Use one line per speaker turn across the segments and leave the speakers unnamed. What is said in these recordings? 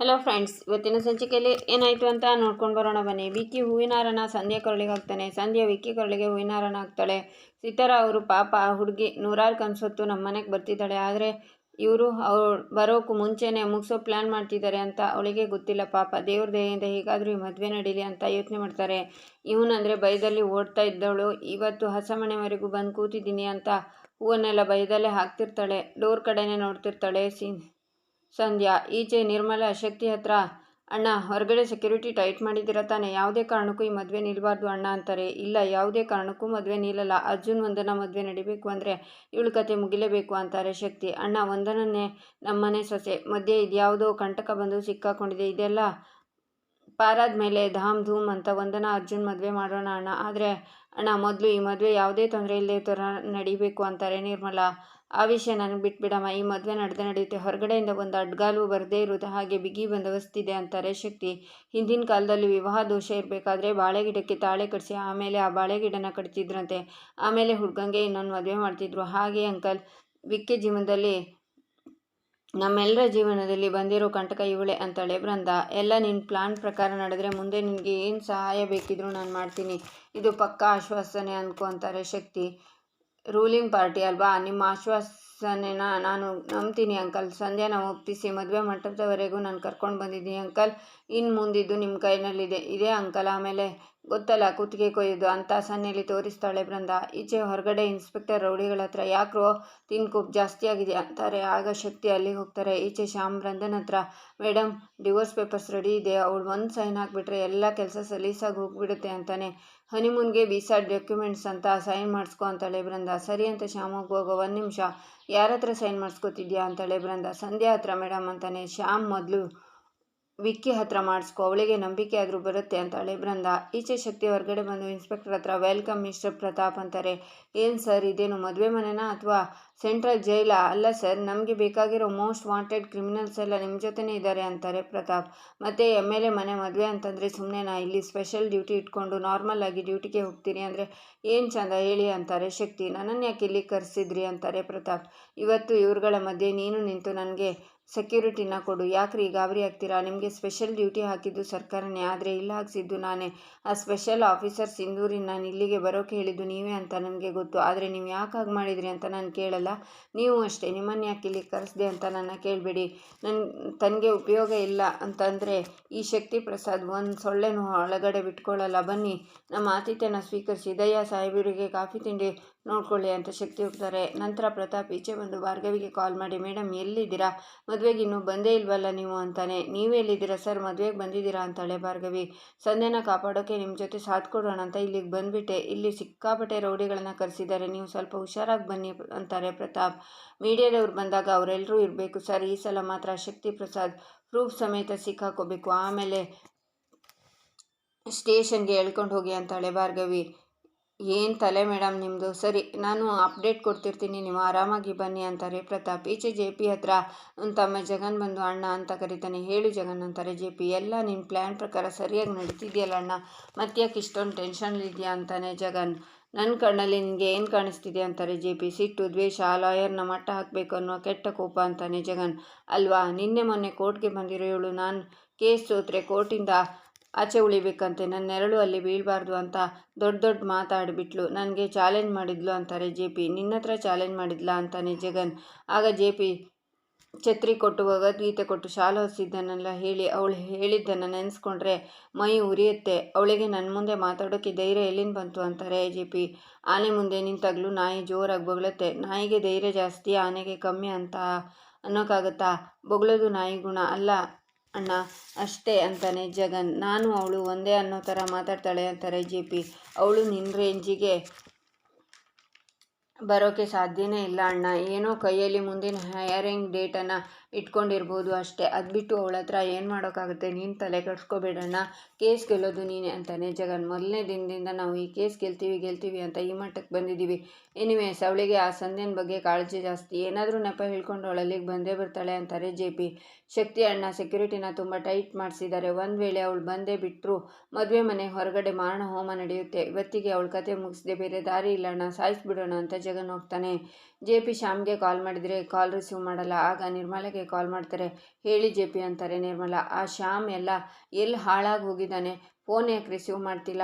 Hello friends ಇವತ್ತಿನ ಸಂಚಿಕೆಯಲ್ಲಿ ಏನಾಯಿತು ಅಂತ ನೋಡ್ಕೊಂಡು ಬರೋಣ ಬನ್ನಿ. ವಿಕ್ಕಿ ಹೂವಿನ ಹಾರನ ಸಂಧ್ಯಾ ಕರುಳಿಗೆ ಹಾಕ್ತಾನೆ. ಸಂಧ್ಯಾ ವಿಕ್ಕಿ ಕರುಳಿಗೆ ಹೂವಿನ ಹಾರನ ಹಾಕ್ತಾಳೆ. ಸೀತಾರ ಅವರು ಪಾಪ ಆ ಹುಡುಗಿ ನೂರಾರು ಕನ್ಸೊತ್ತು ನಮ್ಮ ಮನೆಗೆ ಬರ್ತಿದ್ದಾಳೆ. ಆದರೆ ಇವರು ಅವ್ರು ಬರೋಕ್ಕೂ ಮುಂಚೆನೇ ಮುಗಿಸೋ ಪ್ಲ್ಯಾನ್ ಮಾಡ್ತಿದ್ದಾರೆ ಅಂತ ಅವಳಿಗೆ ಗೊತ್ತಿಲ್ಲ. ಪಾಪ ದೇವ್ರ ದಯೆಯಿಂದ ಹೇಗಾದರೂ ಈ ಮದುವೆ ನಡೀಲಿ ಅಂತ ಯೋಚನೆ ಮಾಡ್ತಾರೆ. ಇವನಂದರೆ ಭಯದಲ್ಲಿ ಓಡ್ತಾ ಇದ್ದವಳು. ಇವತ್ತು ಹಸಮಣೆವರೆಗೂ ಬಂದು ಕೂತಿದ್ದೀನಿ ಅಂತ ಹೂವನ್ನೆಲ್ಲ ಭಯದಲ್ಲೇ ಹಾಕ್ತಿರ್ತಾಳೆ. ಡೋರ್ ಕಡೆನೇ ನೋಡ್ತಿರ್ತಾಳೆ. ಸೀನ್ ಸಂಧ್ಯಾ ಈಚೆ ನಿರ್ಮಲ, ಶಕ್ತಿ ಹತ್ರ ಅಣ್ಣ, ಹೊರಗಡೆ ಸೆಕ್ಯೂರಿಟಿ ಟೈಟ್ ಮಾಡಿದ್ದೀರ ತಾನೆ? ಯಾವುದೇ ಕಾರಣಕ್ಕೂ ಈ ಮದುವೆ ನಿಲ್ಲಬಾರ್ದು ಅಣ್ಣ ಅಂತಾರೆ. ಇಲ್ಲ, ಯಾವುದೇ ಕಾರಣಕ್ಕೂ ಮದುವೆ ನಿಲ್ಲಲ್ಲ. ಅರ್ಜುನ್ ವಂದನ ಮದುವೆ ನಡಿಬೇಕು ಅಂದರೆ ಇವಳು ಕತೆ ಮುಗಿಲೇಬೇಕು ಅಂತಾರೆ ಶಕ್ತಿ. ಅಣ್ಣ ವಂದನನ್ನೇ ನಮ್ಮನೆ ಸೊಸೆ. ಮಧ್ಯೆ ಇದ್ಯಾವುದೋ ಕಂಟಕ ಬಂದು ಸಿಕ್ಕಾಕೊಂಡಿದೆ. ಇದೆಲ್ಲ ಪಾರಾದ ಮೇಲೆ ಧಾಮ್ ಧೂಮ್ ಅಂತ ವಂದನ ಅರ್ಜುನ್ ಮದುವೆ ಮಾಡೋಣ ಅಣ್ಣ. ಆದರೆ ಅಣ್ಣ, ಮೊದಲು ಈ ಮದುವೆ ಯಾವುದೇ ತೊಂದರೆ ಇಲ್ಲದೆ ತರ ನಡಿಬೇಕು ಅಂತಾರೆ ನಿರ್ಮಲಾ. ಆ ವಿಷಯ ನನಗೆ ಬಿಟ್ಬಿಡಮ್ಮ. ಈ ಮದುವೆ ನಡೆದೇ ನಡೆಯುತ್ತೆ. ಹೊರಗಡೆಯಿಂದ ಒಂದು ಅಡ್ಗಾಲು ಬರದೇ ಇರೋದು ಹಾಗೆ ಬಿಗಿ ಬಂದವಸ್ತಿದೆ ಅಂತಾರೆ ಶಕ್ತಿ. ಹಿಂದಿನ ಕಾಲದಲ್ಲಿ ವಿವಾಹ ದೋಷ ಇರಬೇಕಾದ್ರೆ ಬಾಳೆಗಿಡಕ್ಕೆ ತಾಳೆ ಕಟ್ಟಿಸಿ ಆಮೇಲೆ ಆ ಬಾಳೆಗಿಡನ ಕಟ್ತಿದ್ರಂತೆ. ಆಮೇಲೆ ಹುಡ್ಗಂಗೆ ಇನ್ನೊಂದು ಮದುವೆ ಮಾಡ್ತಿದ್ರು. ಹಾಗೆ ಅಂಕಲ್, ವಿಕ್ಕೆ ಜೀವನದಲ್ಲಿ ನಮ್ಮೆಲ್ಲರ ಜೀವನದಲ್ಲಿ ಬಂದಿರೋ ಕಂಟಕ ಇವಳೆ ಅಂತಾಳೆ ಬೃಂದ ಎಲ್ಲ ನಿನ್ನ ಪ್ಲಾನ್ ಪ್ರಕಾರ ನಡೆದ್ರೆ ಮುಂದೆ ನಿನಗೆ ಏನು ಸಹಾಯ ಬೇಕಿದ್ರೂ ನಾನು ಮಾಡ್ತೀನಿ. ಇದು ಪಕ್ಕಾ ಆಶ್ವಾಸನೆ ಅಂತಾರೆ ಶಕ್ತಿ. ರೂಲಿಂಗ್ ಪಾರ್ಟಿ ಅಲ್ವಾ? ನಿಮ್ಮ ಆಶ್ವಾಸನೆನ ನಾನು ನಂಬ್ತೀನಿ ಅಂಕಲ್. ಸಂಧ್ಯಾನ ಒಪ್ಪಿಸಿ. ಮದುವೆ ಮಂಟಪದವರೆಗೂ ನಾನು ಕರ್ಕೊಂಡು ಬಂದಿದ್ದೀನಿ ಅಂಕಲ್. ಇನ್ನು ಮುಂದಿದ್ದು ನಿಮ್ಮ ಕೈನಲ್ಲಿದೆ. ಇದೇ ಅಂಕಲ್. ಆಮೇಲೆ ಗೊತ್ತಲ್ಲ ಕುತ್ತಿಗೆ ಕೊಯ್ಯೋದು ಅಂತ ಸನ್ನೆಯಲ್ಲಿ ತೋರಿಸ್ತಾಳೆ ಬೃಂದ ಈಚೆ ಹೊರಗಡೆ ಇನ್ಸ್ಪೆಕ್ಟರ್ ರೌಡಿಗಳ ಹತ್ರ, ಯಾಕ್ರೋ ತಿನ್ಕೋಪ್ ಜಾಸ್ತಿ ಆಗಿದೆ ಅಂತಾರೆ. ಆಗ ಶಕ್ತಿ ಅಲ್ಲಿಗೆ ಹೋಗ್ತಾರೆ. ಈಚೆ ಶ್ಯಾಮ್ ಬೃಂದನ ಹತ್ರ ಮೇಡಮ್ ಡಿವೋರ್ಸ್ ಪೇಪರ್ಸ್ ರೆಡಿ ಇದೆ. ಅವಳು ಒಂದು ಸೈನ್ ಹಾಕ್ಬಿಟ್ರೆ ಎಲ್ಲ ಕೆಲಸ ಸಲೀಸಾಗಿ ಹೋಗ್ಬಿಡುತ್ತೆ ಅಂತಾನೆ. ಹನಿಮೂನ್ಗೆ ವೀಸಾ ಡಾಕ್ಯುಮೆಂಟ್ಸ್ ಅಂತ ಸೈನ್ ಮಾಡಿಸ್ಕೊ ಅಂತಾಳೆ ಬೃಂದ ಸರಿ ಅಂತ ಶ್ಯಾಮ್ ಹೋಗೋ ಒಂದು ನಿಮಿಷ ಯಾರ ಹತ್ರ ಸೈನ್ ಮಾಡಿಸ್ಕೊತಿದ್ಯಾ ಅಂತಾಳೆ ಬೃಂದ ಸಂಧ್ಯಾ ಹತ್ರ ಮೇಡಮ್ ಅಂತಾನೆ. ಶ್ಯಾಮ್ ಮೊದಲು ವಿಕ್ಕಿ ಹತ್ರ ಮಾಡಿಸ್ಕೊ, ಅವಳಿಗೆ ನಂಬಿಕೆ ಆದರೂ ಬರುತ್ತೆ ಅಂತಾಳೆ ಬೃಂದ. ಈಚೆ ಶಕ್ತಿ ಹೊರಗಡೆ ಬಂದು ಇನ್ಸ್ಪೆಕ್ಟರ್ ಹತ್ರ ವೆಲ್ಕಮ್ ಮಿಸ್ಟರ್ ಪ್ರತಾಪ್ ಅಂತಾರೆ. ಏನು ಸರ್ ಇದೇನು ಮದುವೆ ಮನೆನಾ ಅಥವಾ ಸೆಂಟ್ರಲ್ ಜೈಲಾ ಅಲ್ಲ ಸರ್ ನಮಗೆ ಬೇಕಾಗಿರೋ ಮೋಸ್ಟ್ ವಾಂಟೆಡ್ ಕ್ರಿಮಿನಲ್ಸ್ ಎಲ್ಲ ನಿಮ್ಮ ಜೊತೆನೇ ಇದ್ದಾರೆ ಅಂತಾರೆ ಪ್ರತಾಪ್. ಮತ್ತು ಎಂ ಎಲ್ ಎ ಮನೆ ಮದುವೆ ಅಂತಂದರೆ ಸುಮ್ಮನೆ ನಾ ಇಲ್ಲಿ ಸ್ಪೆಷಲ್ ಡ್ಯೂಟಿ ಇಟ್ಕೊಂಡು ನಾರ್ಮಲ್ ಆಗಿ ಡ್ಯೂಟಿಗೆ ಹೋಗ್ತೀನಿ ಅಂದರೆ ಏನು ಚಂದ ಹೇಳಿ ಅಂತಾರೆ ಶಕ್ತಿ. ನನ್ನನ್ನು ಯಾಕೆ ಇಲ್ಲಿ ಕರೆಸಿದ್ರಿ? ಅಂತಾರೆ ಪ್ರತಾಪ್. ಇವತ್ತು ಇವ್ರುಗಳ ಮಧ್ಯೆ ನೀನು ನಿಂತು ನನಗೆ ಸೆಕ್ಯೂರಿಟಿನ ಕೊಡು. ಯಾಕ್ರಿ ಗಾಬರಿ ಆಗ್ತೀರಾ? ನಿಮಗೆ ಸ್ಪೆಷಲ್ ಡ್ಯೂಟಿ ಹಾಕಿದ್ದು ಸರ್ಕಾರನೇ? ಆದರೆ ಇಲ್ಲ ಹಾಕ್ಸಿದ್ದು ನಾನೇ. ಆ ಸ್ಪೆಷಲ್ ಆಫೀಸರ್ ಸಿಂಧೂರಿನ ನಾನು ಇಲ್ಲಿಗೆ ಬರೋಕೆ ಹೇಳಿದ್ದು ನೀವೇ ಅಂತ ನನಗೆ ಗೊತ್ತು. ಆದರೆ ನೀವು ಯಾಕೆ ಹಾಗೆ ಮಾಡಿದ್ರಿ ಅಂತ ನಾನು ಕೇಳಲ್ಲ. ನೀವು ಅಷ್ಟೇ. ನಿಮ್ಮನ್ನು ಯಾಕೆ ಇಲ್ಲಿ ಕರೆಸ್ದೆ ಅಂತ ನನ್ನ ಕೇಳಬೇಡಿ. ನನ್ನ ತನಗೆ ಉಪಯೋಗ ಇಲ್ಲ ಅಂತಂದರೆ ಈ ಶಕ್ತಿ ಪ್ರಸಾದ್ ಒಂದು ಸೊಳ್ಳೆನೂ ಒಳಗಡೆ ಬಿಟ್ಕೊಳ್ಳಲ್ಲ ಬನ್ನಿ. ನಮ್ಮ ಆತಿಥ್ಯನ ಸ್ವೀಕರಿಸಿ. ದಯ್ಯ ಸಾಹೇಬರಿಗೆ ಕಾಫಿ ತಿಂಡಿ ನೋಡ್ಕೊಳ್ಳಿ ಅಂತ ಶಕ್ತಿ ಹೋಗ್ತಾರೆ. ನಂತರ ಪ್ರತಾಪ್, ಈಚೆ ಬಂದು ಭಾರ್ಗವಿಗೆ ಕಾಲ್ ಮಾಡಿ ಮೇಡಮ್ ಎಲ್ಲಿದ್ದೀರಾ? ಮದುವೆಗೆ ಇನ್ನೂ ಬಂದೇ ಇಲ್ವಲ್ಲ ನೀವು ಅಂತಾನೆ. ನೀವು ಎಲ್ಲಿದ್ದೀರಾ ಸರ್? ಮದುವೆಗೆ ಬಂದಿದ್ದೀರಾ? ಅಂತಾಳೆ ಭಾರ್ಗವಿ. ಸಂಧ್ಯನ ಕಾಪಾಡೋಕ್ಕೆ ನಿಮ್ಮ ಜೊತೆ ಸಾಥ್ ಕೊಡೋಣ ಅಂತ ಇಲ್ಲಿಗೆ ಬಂದುಬಿಟ್ಟೆ. ಇಲ್ಲಿ ಸಿಕ್ಕಾಪಟ್ಟೆ ರೌಡಿಗಳನ್ನು ಕರೆಸಿದ್ದಾರೆ. ನೀವು ಸ್ವಲ್ಪ ಹುಷಾರಾಗಿ ಬನ್ನಿ ಅಂತಾರೆ ಪ್ರತಾಪ್. ಮೀಡಿಯಾದವ್ರು ಬಂದಾಗ ಅವರೆಲ್ಲರೂ ಇರಬೇಕು ಸರ್. ಈ ಸಲ ಮಾತ್ರ ಶಕ್ತಿ ಪ್ರಸಾದ್ ಪ್ರೂಫ್ ಸಮೇತ ಸಿಕ್ಕಾಕೋಬೇಕು. ಆಮೇಲೆ ಸ್ಟೇಷನ್ಗೆ ಎಳ್ಕೊಂಡು ಹೋಗಿ ಅಂತಾಳೆ ಭಾರ್ಗವಿ. ಏನು ತಲೆ ಮೇಡಮ್ ನಿಮ್ಮದು ಸರಿ, ನಾನು ಅಪ್ಡೇಟ್ ಕೊಡ್ತಿರ್ತೀನಿ. ನೀವು ಆರಾಮಾಗಿ ಬನ್ನಿ ಅಂತಾರೆ ಪ್ರತಾಪ್. ಈಚೆ ಜೆ ಪಿ ಹತ್ರ ತಮ್ಮ ಜಗನ್ ಬಂದು ಅಣ್ಣ ಅಂತ ಕರಿತಾನೆ. ಹೇಳು ಜಗನ್ ಅಂತಾರೆ ಜೆ ಪಿ. ಎಲ್ಲ ನಿನ್ನ ಪ್ಲ್ಯಾನ್ ಪ್ರಕಾರ ಸರಿಯಾಗಿ ನಡೀತಿದೆಯಲ್ಲ ಅಣ್ಣ? ಮತ್ತ್ಯಾಕೆ ಇಷ್ಟೊಂದು ಟೆನ್ಷನ್ ಇದೆಯಾ ಅಂತಾನೆ ಜಗನ್. ನನ್ನ ಕಣ್ಣಲ್ಲಿ ನಿನಗೆ ಏನು ಕಾಣಿಸ್ತಿದೆ ಅಂತಾರೆ ಜೆ ಪಿ. ಸಿಟ್ಟು, ದ್ವೇಷ, ಲಾಯರ್ನ ಮಟ್ಟ ಹಾಕಬೇಕು ಅನ್ನೋ ಕೆಟ್ಟ ಕೋಪ ಅಂತಾನೆ ಜಗನ್. ಅಲ್ವಾ? ನಿನ್ನೆ ಮೊನ್ನೆ ಕೋರ್ಟ್ಗೆ ಬಂದಿರೋ ಇವಳು ನಾನು ಕೇಸ್ ಸೋತ್ರೆ ಕೋರ್ಟಿಂದ ಆಚೆ ಉಳಿಬೇಕಂತೆ. ನನ್ನ ನೆರಳು ಅಲ್ಲಿ ಬೀಳಬಾರ್ದು ಅಂತ ದೊಡ್ಡ ದೊಡ್ಡ ಮಾತಾಡಿಬಿಟ್ಲು. ನನಗೆ ಚಾಲೆಂಜ್ ಮಾಡಿದ್ಲು ಅಂತಾರೆ ಜೆ ಪಿ. ನಿನ್ನ ಹತ್ರ ಚಾಲೆಂಜ್ ಮಾಡಿದ್ಲಾ ಅಂತಾನೆ ಜಗನ್. ಆಗ ಜೆ ಪಿ ಛತ್ರಿ ಕೊಟ್ಟು ಭಗವದ್ಗೀತೆ ಕೊಟ್ಟು ಶಾಲು ಹೊಸಿದ್ದನ್ನೆಲ್ಲ ಹೇಳಿ, ಅವಳು ಹೇಳಿದ್ದನ್ನು ನೆನೆಸ್ಕೊಂಡ್ರೆ ಮೈ ಉರಿಯುತ್ತೆ. ಅವಳಿಗೆ ನನ್ನ ಮುಂದೆ ಮಾತಾಡೋಕ್ಕೆ ಧೈರ್ಯ ಎಲ್ಲಿಂದ ಬಂತು ಅಂತಾರೆ ಜೆ ಪಿ. ಆನೆ ಮುಂದೆ ನಿಂತಾಗಲೂ ನಾಯಿ ಜೋರಾಗಿ ಬೊಗಳುತ್ತೆ. ನಾಯಿಗೆ ಧೈರ್ಯ ಜಾಸ್ತಿ, ಆನೆಗೆ ಕಮ್ಮಿ ಅಂತ ಅನ್ನೋಕ್ಕಾಗತ್ತಾ ಬೊಗಳೋದು ನಾಯಿ ಗುಣ ಅಲ್ಲ. ಅಣ್ಣ, ಅಷ್ಟೇ ಅಂತಾನೆ ಜಗನ್. ನಾನು ಅವಳು ಒಂದೇ ಅನ್ನೋ ಥರ ಮಾತಾಡ್ತಾಳೆ ಅಂತಾರೆ ಜಿ ಪಿ. ಅವಳು ನಿನ್ನ ರೇಂಜಿಗೆ ಬರೋಕ್ಕೆ ಸಾಧ್ಯನೇ ಇಲ್ಲ ಅಣ್ಣ. ಏನೋ ಕೈಯಲ್ಲಿ ಮುಂದಿನ ಹೈಯರಿಂಗ್ ಡೇಟನ್ನು ಇಟ್ಕೊಂಡಿರ್ಬೋದು ಅಷ್ಟೇ. ಅದು ಬಿಟ್ಟು ಅವಳ ಹತ್ರ ಏನು ಮಾಡೋಕ್ಕಾಗುತ್ತೆ? ನೀನು ತಲೆ ಕಟ್ಸ್ಕೊಬೇಡಣ್ಣ ಕೇಸ್ ಗೆಲ್ಲೋದು ನೀನೇ ಅಂತಾನೆ ಜಗನ್. ಮೊದಲನೇ ದಿನದಿಂದ ನಾವು ಈ ಕೇಸ್ ಗೆಲ್ತೀವಿ ಗೆಲ್ತೀವಿ ಅಂತ ಈ ಮಟ್ಟಕ್ಕೆ ಬಂದಿದ್ದೀವಿ ಎನಿವೇಸ್ ಅವಳಿಗೆ ಆ ಸಂಧ್ಯನ ಬಗ್ಗೆ ಕಾಳಜಿ ಜಾಸ್ತಿ. ಏನಾದರೂ ನೆಪ ಹೇಳ್ಕೊಂಡು ಅವಳಲ್ಲಿಗೆ ಬಂದೇ ಬರ್ತಾಳೆ ಅಂತಾರೆ ಜೆ ಪಿ. ಶಕ್ತಿ ಅಣ್ಣ ಸೆಕ್ಯೂರಿಟಿನ ತುಂಬ ಟೈಟ್ ಮಾಡಿಸಿದ್ದಾರೆ. ಒಂದು ವೇಳೆ ಅವಳು ಬಂದೇ ಬಿಟ್ಟರು ಮದುವೆ ಮನೆ ಹೊರಗಡೆ ಮಾರಣ ಹೋಮ ನಡೆಯುತ್ತೆ. ಇವತ್ತಿಗೆ ಅವಳ ಕತೆ ಮುಗಿಸಿದೆ ಬೇರೆ ದಾರಿ ಇಲ್ಲ ಅಣ್ಣ. ಸಾಯಿಸ್ಬಿಡೋಣ ಅಂತ ಜಗನ್ ಹೋಗ್ತಾನೆ. ಜೆ ಪಿ ಶ್ಯಾಮ್ಗೆ ಕಾಲ್ ಮಾಡಿದರೆ ಕಾಲ್ ರಿಸೀವ್ ಮಾಡಲ್ಲ. ಆಗ ನಿರ್ಮಲೆಗೆ ನಿರ್ಮಲೆಗೆ ಕಾಲ್ ಮಾಡ್ತಾರೆ. ಹೇಳಿ ಜೆ ಪಿ ಅಂತಾರೆ ನಿರ್ಮಲಾ. ಆ ಶ್ಯಾಮ್ ಎಲ್ಲ ಎಲ್ಲಿ ಹಾಳಾಗಿ ಹೋಗಿದ್ದಾನೆ? ಫೋನ್ ಯಾಕೆ ರಿಸೀವ್ ಮಾಡ್ತಿಲ್ಲ?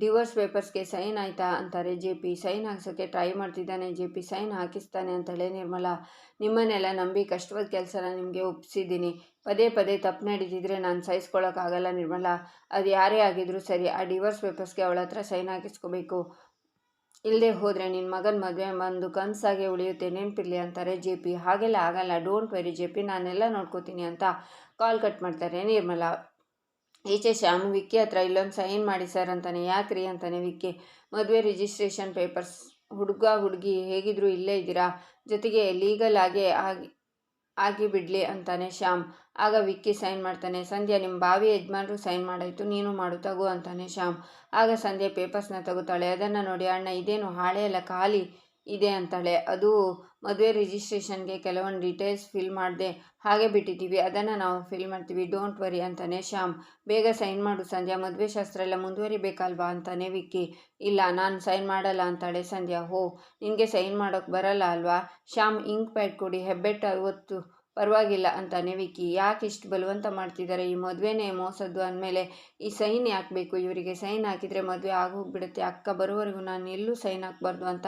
ಡಿವೋರ್ಸ್ ಪೇಪರ್ಸ್ಗೆ ಸೈನ್ ಆಯಿತಾ ಅಂತಾರೆ ಜೆ ಪಿ. ಸೈನ್ ಹಾಕ್ಸೋಕ್ಕೆ ಟ್ರೈ ಮಾಡ್ತಿದ್ದಾನೆ ಜೆ ಪಿ. ಸೈನ್ ಹಾಕಿಸ್ತಾನೆ ಅಂತೇಳಿ ನಿರ್ಮಲಾ. ನಿಮ್ಮನ್ನೆಲ್ಲ ನಂಬಿ ಕಷ್ಟವಾದ ಕೆಲಸನ ನಿಮಗೆ ಒಪ್ಪಿಸಿದ್ದೀನಿ ಪದೇ ಪದೇ ತಪ್ಪು ನಡೀತಿದ್ರೆ ನಾನು ಸಹಿಸ್ಕೊಳ್ಳೋಕ್ಕಾಗಲ್ಲ ನಿರ್ಮಲಾ. ಅದು ಯಾರೇ ಆಗಿದ್ರು ಸರಿ, ಆ ಡಿವೋರ್ಸ್ ಪೇಪರ್ಸ್ಗೆ ಅವಳ ಹತ್ರ ಸೈನ್ ಹಾಕಿಸ್ಕೋಬೇಕು. ಇಲ್ಲದೆ ಹೋದರೆ ನಿನ್ನ ಮಗನ ಮದುವೆ ಬಂದು ಕನಸಾಗೆ ಉಳಿಯುತ್ತೆ, ನೆನಪಿರಲಿ ಅಂತಾರೆ ಜೆ ಪಿ. ಹಾಗೆಲ್ಲ ಆಗಲ್ಲ ಡೋಂಟ್ ವೆರಿ ಜೆ ಪಿ. ನಾನೆಲ್ಲ ನೋಡ್ಕೋತೀನಿ ಅಂತ ಕಾಲ್ ಕಟ್ ಮಾಡ್ತಾರೆ ನಿರ್ಮಲಾ. ಈಚೆ ಶ್ಯಾಮ್ ವಿಕ್ಕಿ ಹತ್ರ ಇಲ್ಲೊಂದು ಸೈನ್ ಮಾಡಿ ಸರ್ ಅಂತಾನೆ, ಯಾಕ್ರಿ ಅಂತಾನೆ ವಿಕ್ಕಿ. ಮದುವೆ ರಿಜಿಸ್ಟ್ರೇಷನ್ ಪೇಪರ್ಸ್ ಹುಡುಗ, ಹುಡುಗಿ ಹೇಗಿದ್ರು ಇಲ್ಲೇ ಇದ್ದೀರಾ? ಜೊತೆಗೆ ಲೀಗಲ್ ಆಗಿ ಆಗಿ ಆಗಿ ಬಿಡಲಿ ಅಂತಾನೆ ಶ್ಯಾಮ್. ಆಗ ವಿಕ್ಕಿ ಸೈನ್ ಮಾಡ್ತಾನೆ, ಸಂಧ್ಯಾ ನಿಮ್ಮ ಬಾವಿ ಯಜಮಾನರು ಸೈನ್ ಮಾಡಾಯಿತು, ನೀನು ಮಾಡು, ತಗೋ, ಅಂತಾನೆ ಶ್ಯಾಮ್. ಆಗ ಸಂಧ್ಯಾ ಪೇಪರ್ಸ್ನ ತಗೋತಾಳೆ, ಅದನ್ನು ನೋಡಿ ಅಣ್ಣ, ಇದೇನು ಹಾಳೆ ಎಲ್ಲ ಖಾಲಿ ಇದೆ, ಅಂತಾಳೆ. ಅದು ಮದುವೆ ರಿಜಿಸ್ಟ್ರೇಷನ್ಗೆ ಕೆಲವೊಂದು ಡೀಟೇಲ್ಸ್ ಫಿಲ್ ಮಾಡಿದೆ, ಹಾಗೆ ಬಿಟ್ಟಿದ್ದೀವಿ ಅದನ್ನು ನಾವು ಫಿಲ್ ಮಾಡ್ತೀವಿ, ಡೋಂಟ್ ವರಿ, ಅಂತಾನೆ ಶ್ಯಾಮ್. ಬೇಗ ಸೈನ್ ಮಾಡು, ಸಂಧ್ಯಾ, ಮದುವೆ ಶಾಸ್ತ್ರ ಎಲ್ಲ ಮುಂದುವರಿಬೇಕಲ್ವಾ, ಅಂತಾನೆ ವಿಕ್ಕಿ. ಇಲ್ಲ, ನಾನು ಸೈನ್ ಮಾಡಲ್ಲ, ಅಂತಾಳೆ ಸಂಧ್ಯಾ. ಹೋ, ನಿನಗೆ ಸೈನ್ ಮಾಡೋಕ್ಕೆ ಬರಲ್ಲ ಅಲ್ವಾ? ಶ್ಯಾಮ್ ಇಂಕ್ ಪ್ಯಾಡ್ ಕೊಡಿ, ಹೆಬ್ಬೆಟ್ಟು ಒತ್ತು ಪರವಾಗಿಲ್ಲ ಅಂತಾನೆ ವಿಕ್ಕಿ ಯಾಕೆ ಇಷ್ಟು ಬಲವಂತ ಮಾಡ್ತಿದ್ದಾರೆ ಈ ಮದುವೆನೇ ಮೋಸದ್ದು ಅಂದಮೇಲೆ ಈ ಸೈನ್ ಹಾಕಬೇಕು ಬೇಕು? ಇವರಿಗೆ ಸೈನ್ ಹಾಕಿದರೆ ಮದುವೆ ಆಗೋಗ್ಬಿಡುತ್ತೆ. ಅಕ್ಕ ಬರೋವರೆಗೂ ನಾನು ಎಲ್ಲೂ ಸೈನ್ ಹಾಕ್ಬಾರ್ದು ಅಂತ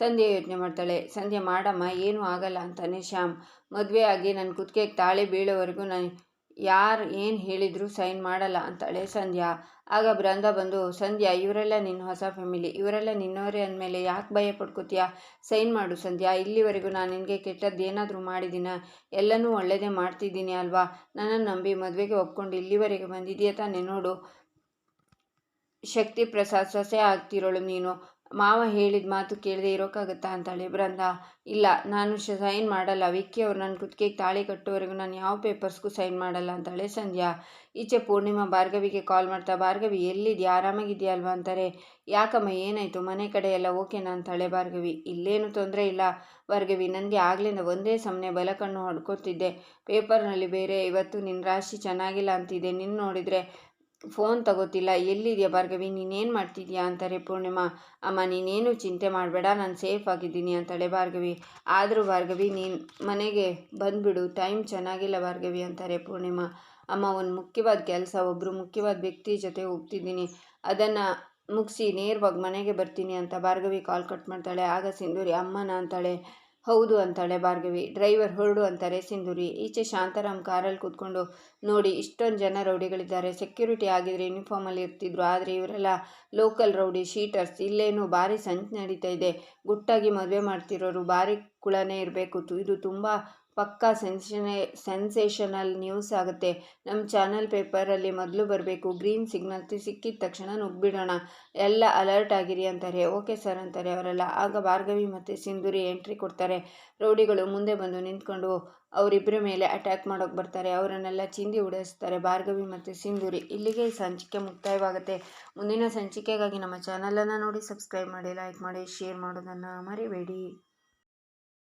ಸಂಧ್ಯೆ ಯೋಚನೆ ಮಾಡ್ತಾಳೆ. ಸಂಧ್ಯೆ, ಮಾಡಮ್ಮ, ಏನೂ ಆಗಲ್ಲ ಅಂತಾನೆ ಶ್ಯಾಮ್. ಮದುವೆ ಆಗಿ ನನ್ನ ಕುತ್ತಿಗೆಗೆ ತಾಳಿ ಬೀಳೋವರೆಗೂ ನಾನು ಯಾರು ಏನು ಹೇಳಿದರೂ ಸೈನ್ ಮಾಡಲ್ಲ ಅಂತಾಳೆ ಸಂಧ್ಯಾ. ಆಗ ಬೃಂದ ಬಂದು, ಸಂಧ್ಯಾ, ಇವರೆಲ್ಲ ನಿನ್ನ ಹೊಸ ಫ್ಯಾಮಿಲಿ ಇವರೆಲ್ಲ ನಿನ್ನವರೇ ಅಂದಮೇಲೆ ಯಾಕೆ ಭಯ ಪಡ್ಕೋತೀಯಾ? ಸೈನ್ ಮಾಡು ಸಂಧ್ಯಾ. ಇಲ್ಲಿವರೆಗೂ ನಾನು ನಿನಗೆ ಕೆಟ್ಟದ್ದು ಏನಾದರೂ ಮಾಡಿದ್ದೀನ ಎಲ್ಲನೂ ಒಳ್ಳೆಯದೇ ಮಾಡ್ತಿದ್ದೀನಿ ಅಲ್ವಾ? ನನ್ನನ್ನು ನಂಬಿ ಮದುವೆಗೆ ಒಪ್ಕೊಂಡು ಇಲ್ಲಿವರೆಗೆ ಬಂದಿದೆಯಾ ತಾನೇ ನೋಡು. ಶಕ್ತಿ ಪ್ರಸಾದ್ ಸೊಸೆ ಆಗ್ತಿರೋಳು ನೀನು. ಮಾವ ಹೇಳಿದ ಮಾತು ಕೇಳದೆ ಇರೋಕ್ಕಾಗತ್ತಾ ಅಂತಾಳೆ ಬೃಂದ, ಇಲ್ಲ, ನಾನು ಸೈನ್ ಮಾಡಲ್ಲ. ವಿಕ್ಕಿ ಅವರು ನನ್ನ ಕುತ್ತಿಗೆಗೆ ತಾಳಿ ಕಟ್ಟೋವರೆಗೂ ನಾನು ಯಾವ ಪೇಪರ್ಸ್ಗೂ ಸೈನ್ ಮಾಡಲ್ಲ ಅಂತಾಳೆ ಸಂಧ್ಯಾ, ಈಚೆ ಪೂರ್ಣಿಮಾ ಭಾರ್ಗವಿಗೆ ಕಾಲ್ ಮಾಡ್ತಾ, ಭಾರ್ಗವಿ, ಎಲ್ಲಿದೆಯಾ? ಆರಾಮಾಗಿದೆಯಲ್ವಾ ಅಂತಾರೆ. ಯಾಕಮ್ಮ, ಏನಾಯಿತು? ಮನೆ ಕಡೆ ಎಲ್ಲ ಓಕೆನಾ? ಅಂತಾಳೆ ಭಾರ್ಗವಿ, ಇಲ್ಲೇನು ತೊಂದರೆ ಇಲ್ಲ. ಭಾರ್ಗವಿ, ನನಗೆ ಆಗ್ಲಿಂದ ಒಂದೇ ಸಮನೆ ಬಲಕಣ್ಣು ಹೊಡ್ಕೊತಿದ್ದೆ. ಪೇಪರ್ನಲ್ಲಿ ಬೇರೆ ಇವತ್ತು ನಿನ್ನ ರಾಶಿ ಚೆನ್ನಾಗಿಲ್ಲ ಅಂತಿದೆ. ನಿನ್ನ ನೋಡಿದರೆ ಫೋನ್ ತಗೋತಿಲ್ಲ, ಎಲ್ಲಿದೆಯಾ ಭಾರ್ಗವಿ? ನೀನೇನು ಮಾಡ್ತಿದ್ಯಾ? ಅಂತಾರೆ ಪೂರ್ಣಿಮಾ. ಅಮ್ಮ, ನೀನೇನು ಚಿಂತೆ ಮಾಡಬೇಡ, ನಾನು ಸೇಫ್ ಆಗಿದ್ದೀನಿ ಅಂತಾಳೆ ಭಾರ್ಗವಿ. ಆದರೂ ಭಾರ್ಗವಿ, ನೀನು ಮನೆಗೆ ಬಂದುಬಿಡು ಟೈಮ್ ಚೆನ್ನಾಗಿಲ್ಲ ಭಾರ್ಗವಿ ಅಂತಾರೆ ಪೂರ್ಣಿಮಾ. ಅಮ್ಮ, ಒಂದು ಮುಖ್ಯವಾದ ಕೆಲಸ ಒಬ್ಬರು ಮುಖ್ಯವಾದ ವ್ಯಕ್ತಿ ಜೊತೆ ಹೋಗ್ತಿದ್ದೀನಿ. ಅದನ್ನು ಮುಗಿಸಿ ನೇರವಾಗಿ ಮನೆಗೆ ಬರ್ತೀನಿ ಅಂತ ಭಾರ್ಗವಿ ಕಾಲ್ ಕಟ್ ಮಾಡ್ತಾಳೆ. ಆಗ ಸಿಂಧೂರಿ, ಅಮ್ಮನ? ಅಂತಾಳೆ. ಹೌದು ಅಂತಾಳೆ ಭಾರ್ಗವಿ. ಡ್ರೈವರ್ ಹೊರಡು ಅಂತಾರೆ ಸಿಂಧೂರಿ. ಈಚೆ ಶಾಂತಾರಾಮ್ ಕಾರಲ್ಲಿ ಕೂತ್ಕೊಂಡು, ನೋಡಿ, ಇಷ್ಟೊಂದು ಜನ ರೌಡಿಗಳಿದ್ದಾರೆ. ಸೆಕ್ಯೂರಿಟಿ ಆಗಿದ್ರೆ ಯೂನಿಫಾರ್ಮಲ್ಲಿ ಇರ್ತಿದ್ರು. ಆದರೆ ಇವರೆಲ್ಲ ಲೋಕಲ್ ರೌಡಿ, ಶೀಟರ್ಸ್, ಇಲ್ಲೇನು ಭಾರಿ ಸಂಚು ನಡೀತಾ ಇದೆ. ಗುಟ್ಟಾಗಿ ಮದುವೆ ಮಾಡ್ತಿರೋರು ಭಾರಿ ಕುಳನೇ ಇರಬೇಕು. ಇದು ತುಂಬ ಪಕ್ಕಾ ಸೆನ್ಸೇ ಸೆನ್ಸೇಷನಲ್ ನ್ಯೂಸ್ ಆಗುತ್ತೆ. ನಮ್ಮ ಚಾನಲ್ ಪೇಪರಲ್ಲಿ ಮೊದಲು ಬರಬೇಕು, ಗ್ರೀನ್ ಸಿಗ್ನಲ್ ಸಿಕ್ಕಿದ ತಕ್ಷಣ ನುಗ್ಬಿಡೋಣ. ಎಲ್ಲ ಅಲರ್ಟ್ ಆಗಿರಿ ಅಂತಾರೆ. ಓಕೆ ಸರ್ ಅಂತಾರೆ ಅವರೆಲ್ಲ. ಆಗ ಭಾರ್ಗವಿ ಮತ್ತು ಸಿಂಧೂರಿ ಎಂಟ್ರಿ ಕೊಡ್ತಾರೆ. ರೌಡಿಗಳು ಮುಂದೆ ಬಂದು ನಿಂತ್ಕೊಂಡು ಅವರಿಬ್ಬರ ಮೇಲೆ ಅಟ್ಯಾಕ್ ಮಾಡೋಕೆ ಬರ್ತಾರೆ. ಅವರನ್ನೆಲ್ಲ ಚಿಂದಿ ಉಡಿಸ್ತಾರೆ ಭಾರ್ಗವಿ ಮತ್ತು ಸಿಂಧೂರಿ. ಇಲ್ಲಿಗೆ ಸಂಚಿಕೆ ಮುಕ್ತಾಯವಾಗುತ್ತೆ. ಮುಂದಿನ ಸಂಚಿಕೆಗಾಗಿ ನಮ್ಮ ಚಾನಲನ್ನು ನೋಡಿ, ಸಬ್ಸ್ಕ್ರೈಬ್ ಮಾಡಿ, ಲೈಕ್ ಮಾಡಿ, ಶೇರ್ ಮಾಡೋದನ್ನು ಮರಿಬೇಡಿ.